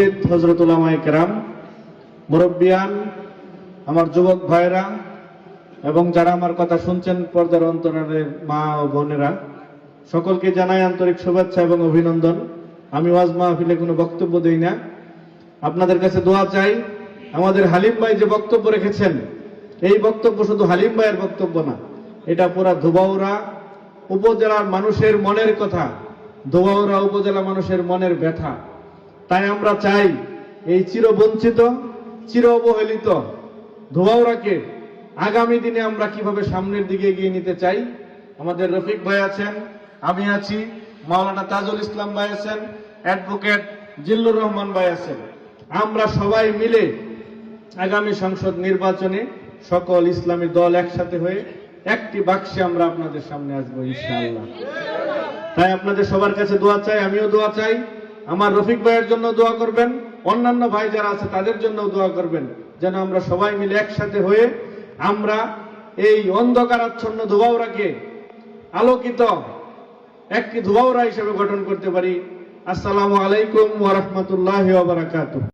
উপস্থিত হজরতুল্লামাই কেরাম, মুরব্বিয়ান, আমার যুবক ভাইরা এবং যারা আমার কথা শুনছেন পর্দার অন্তরের মা ও বোনেরা, সকলকে জানাই আন্তরিক শুভেচ্ছা এবং অভিনন্দন। আমি ওয়াজ মাহফিলে কোনো বক্তব্য দেই না। আপনাদের কাছে দোয়া চাই। আমাদের হালিম ভাই যে বক্তব্য রেখেছেন, এই বক্তব্য শুধু হালিম ভাইয়ের বক্তব্য না, এটা পুরা ধুবাউরা উপজেলার মানুষের মনের কথা ধোবাউরা উপজেলা মানুষের মনের ব্যথা। তাই আমরা চাই এই চিরবঞ্চিত চির অবহেলিত ধোবাউরাকে আগামী দিনে আমরা কীভাবে সামনের দিকে এগিয়ে নিতে চাই, আমাদের রফিক ভাই আছেন, আমি আছি, মাওলানা তাজুল ইসলাম ভাই আছেন, অ্যাডভোকেট জিল্লুর রহমান ভাই আছেন। আমরা সবাই মিলে আগামী সংসদ নির্বাচনে সকল ইসলামী দল একসাথে হয়ে একটি বাক্সে আমরা আপনাদের সামনে আসব, ইনশাআল্লাহ। তাই আপনাদের সবার কাছে দোয়া চাই, আমিও দোয়া চাই। আমার রফিক ভাইয়ের জন্য দোয়া করবেন, অন্যান্য ভাই যারা আছে তাদের জন্য দোয়া করবেন, যেন আমরা সবাই মিলে একসাথে হয়ে আমরা এই অন্ধকারাচ্ছন্ন ধোবাউরাকে আলোকিত একটি ধোবাউরা হিসেবে গঠন করতে পারি। আসসালামু আলাইকুম ওয়া রাহমাতুল্লাহি ওয়া বারাকাতুহু।